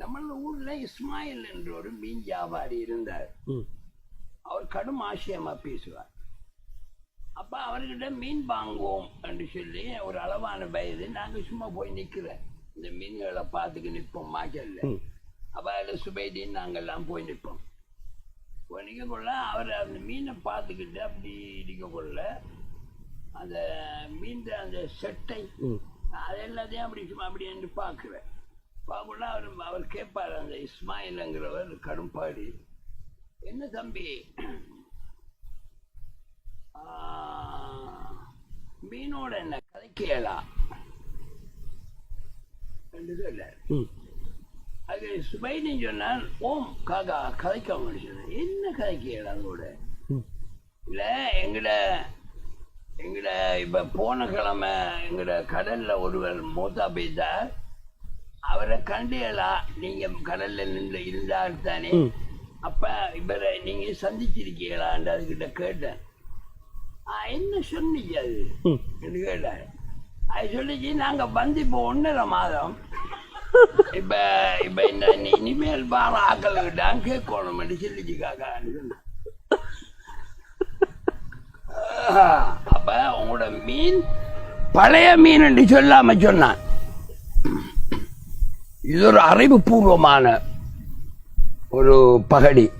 நம்ம ஊர்ல இஸ்மாயில் என்ற ஒரு மீன் வியாபாரி இருந்தார். அவர் கடும் ஆசியமா பேசுவார். அப்ப அவர்கிட்ட மீன் வாங்குவோம் என்று சொல்லி ஒரு அளவான வயது நாங்க சும்மா போய் நிக்கிறேன் இந்த மீன்களை பார்த்துக்கு நிற்போம் மாக்கல்ல அப்ப அதில் சுபைதின்னு நாங்கெல்லாம் போய் நிற்போம். போய் நிற்க கொள்ள அவர் அந்த மீனை பார்த்துக்கிட்டு அப்படி நிற்க கொள்ள அந்த மீன் அந்த செட்டை அது எல்லாத்தையும் அப்படி சும்மா அப்படி என்று பார்க்குறேன். பார்க்கல அவர் அவர் கேட்பார் அந்த இஸ்மாயிலுங்கிறவர் கடும்பாடி. என்ன தம்பி? மீனோட என்ன கதைக்கலா அது சுபைனி சொன்னால் ஓம் காகா கதைக்க முடியும் என்ன கதைக்கல அதோட ம். இல்ல எங்கட எங்கட இப்ப போன கிழமை எங்கட கடல்ல ஒருவர் மூத்தா பெய்தார். அவரை கண்டியலா நீங்க கடல்ல நின்று இருந்தால் தானே. அப்ப இவரை நீங்க சந்திச்சிருக்கீங்களான்னு அதுகிட்ட கேட்டேன். "ஆ, என்ன சொன்னீங்க அது? என்று கேட்டார். அது சொல்லிச்சு நாங்க வந்து இப்போ ஒன்றரை மாதம். இப்ப இப்ப இந்த இனி- இனிமேல் பார ஆக்களுக்கிட்ட கேட்கணும் சொல்லிச்சு. ஆஹ், அப்ப உங்களோட மீன் பழைய மீன் என்று சொல்லாம சொன்னான் இது ஒரு அறிவுபூர்வமான ஒரு பகடி.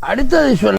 அடுத்தது சொன்ன